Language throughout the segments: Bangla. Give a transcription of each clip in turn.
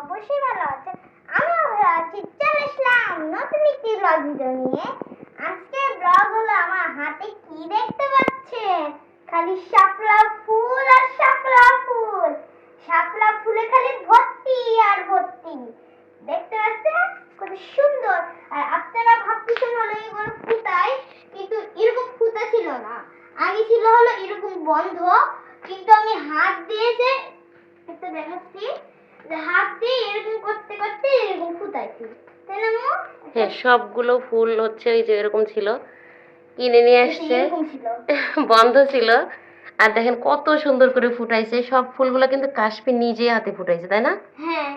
অবশ্যই ভালো আছেন আমিও ভালো আছি। চলে আসলাম নতুন একটি ব্লগ ভিডিও নিয়ে। আজকে ব্লগ হলো আমার হাতে কি দেখতে পাচ্ছেন খালি শাপলা ফুল আর শাপলা ফুল। শাপলা ফুলে খালি ভর্তি আর ভর্তি। দেখতে পাচ্ছেন? কত সুন্দর। আর আপনারা ভাবতেছেন হলো এগুলো ফুটায়, কিন্তু এরকম ফুটা ছিল না। আগে ছিল হলো এরকম বন্ধ, কিন্তু আমি হাত দিয়েছে। একটা দেখাচ্ছি। যে হাত দিয়ে এরকম করতে করতে এরকম ফুটাইছি তাই না মো? হ্যাঁ সবগুলো ফুল হচ্ছে ওই যে এরকম ছিল। কিনে নিয়ে আসছে বন্ধ ছিল। আর দেখেন কত সুন্দর করে ফুটাইছে। সব ফুলগুলো কিন্তু কাশ্মীর নিজে হাতে ফুটাইছে তাই না? হ্যাঁ।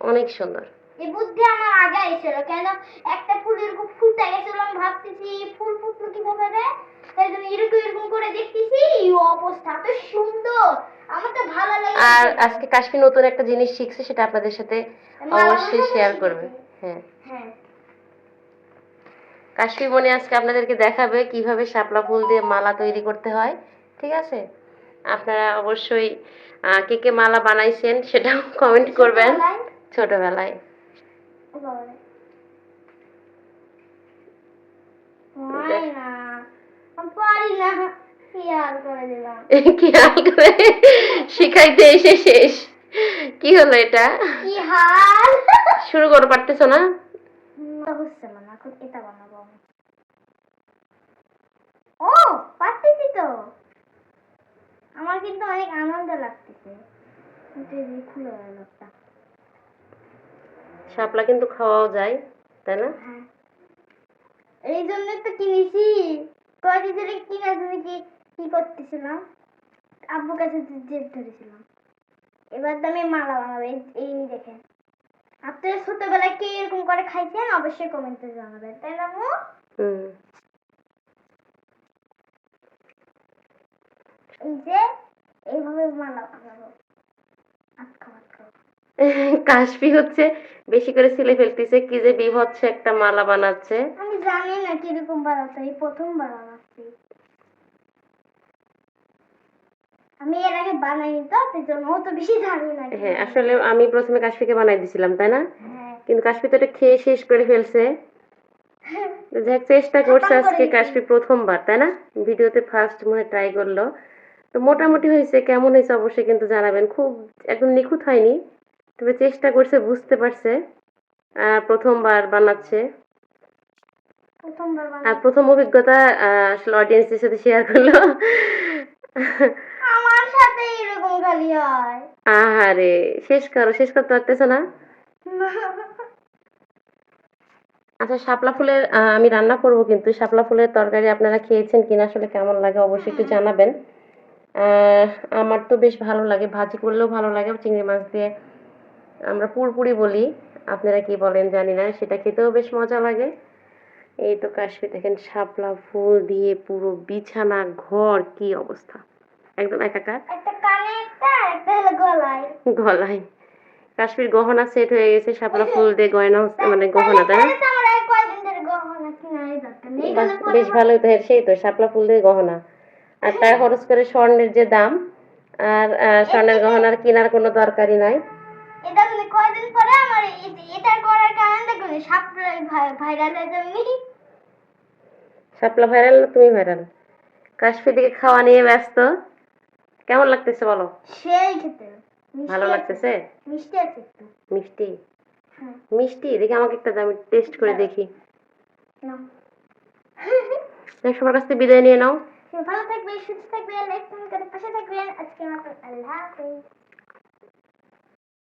অনেক সুন্দর। এই বুদ্ধি আমার আগে এসেছিল। কেন একটা ফুল এরকম ফুটে গেছিল আমি ভাবতেছি ফুল ফুটলো কীভাবে রে? তাই করে দেখতেছি এই অবস্থা এত সুন্দর। আমার তো ভালো লাগে আর আজকে কাশ্মীর নতুন একটা জিনিস শিখছে সেটা আপনাদের সাথে অবশ্যই শেয়ার করবে হ্যাঁ। হ্যাঁ। কাশ্মীর মনে আজকে আপনাদেরকে দেখাবে কীভাবে শাপলা ফুল দিয়ে মালা তৈরি করতে হয় ঠিক আছে? আপনারা অবশ্যই কে কে মালা বানাইছেন সেটাও কমেন্ট করবেন ছোটবেলায়? পারি না। খেয়াল করে শিখাইতে এসে শেষ। কি হলো এটা? কি হাল? শুরু করতে পারতেছো না? ও পারতেছি তো। আমার কিন্তু অনেক আনন্দ লাগতেছে। শাপলা কিন্তু খাওয়াও যায় তাই না? হ্যাঁ। এই জন্য তো কিনেছি। কয়দিন ধরে কিনা তুমি কি কি করতেছিলাম? আব্বুর কাছে জেদ ধরেছিলাম। এবার তো আমি মালা বানাবো এই- দেখেন। আপনারা ছোটবেলায় কে এরকম করে খাইছেন? অবশ্যই কমেন্টে জানাবেন তাই না মু এই যে এইভাবে মালা বানাবো। কাশফি হচ্ছে বেশি করে ছিলে ফেলতেছে কি যে বিভৎস একটা মালা বানাচ্ছে। আমি জানি না কীরকম বানাতে এই প্রথমবার বানাচ্ছি। আমি এর আগে বানাইনি তো সেই জন্য অত বেশি জানি না হ্যাঁ আসলে আমি প্রথমে কাশফিকে বানাই দিছিলাম তাই না? হ্যাঁ। কিন্তু কাশফি তো এটা খেয়ে শেষ করে ফেলছে। যাই চেষ্টা করছে আজকে। কাশফি প্রথমবার তাই না? ভিডিওতে ফার্স্ট মনে ট্রাই করল। তো মোটামুটি হয়েছে কেমন হয়েছে অবশ্যই কিন্তু জানাবেন। খুব একদম নিখুঁত হয়নি তবে চেষ্টা করছে বুঝতে পারছে। আর প্রথমবার বানাচ্ছে। আর প্রথম অভিজ্ঞতা আসলে অডিয়েন্সদের সাথে শেয়ার করল। সাথে এরকম খালি হয়। আহারে, শেষ করো, শেষ করতে পারতেছো না? আচ্ছা শাপলা ফুলের আমি রান্না করব কিন্তু। শাপলা ফুলের তরকারি আপনারা খেয়েছেন কিনা আসলে কেমন লাগে অবশ্যই একটু জানাবেন। আমার তো বেশ ভালো লাগে। ভাজি করলেও ভালো লাগে। চিংড়ি মাছ দিয়ে আমরা পুরপুরি বলি। আপনারা কি বলেন জানি না। সেটা খেতেও বেশ মজা লাগে। এই তো কাশ্মীর দেখেন শাপলা ফুল দিয়ে পুরো বিছানা, ঘর, কি অবস্থা। একদম একাকার একটা কানে একটা একটা হলো গলায়। গলায়। কাশ্মীর গহনা সেট হয়ে গেছে শাপলা ফুল দিয়ে গয়না হচ্ছে- মানে গহনা তাই বেশ ভালোই তো সেই তো শাপলা ফুল দিয়ে গহনা। আর তার খরচ করে স্বর্ণের যে দাম আর স্বর্ণের গহনার কেনার কোনো দরকারই নাই। এটা মানে কয়দিন পরে আমার এটা করার কারণে দেখুন সাপ্লাই ভাইরাল হয়ে যাবে শাপলা ভাইরাল তুমি ভাইরাল কাশ্মীর দিকে খাওয়া নিয়ে ব্যস্ত। কেমন লাগতেছে বলো? সেই খেতে। মিষ্টি ভালো লাগতেছে? মিষ্টি আছে একটু। মিষ্টি? হ্যাঁ। মিষ্টি? দেখি আমাকে একটা দাম টেস্ট করে দেখি। দেখ, সবার কাছ থেকে বিদায় নিয়ে নাও। ভালো থাকবে সুস্থ থাকবে লাইক করে পাশে থাকবেন। আজকে আমার আল্লাহ হাফেজ।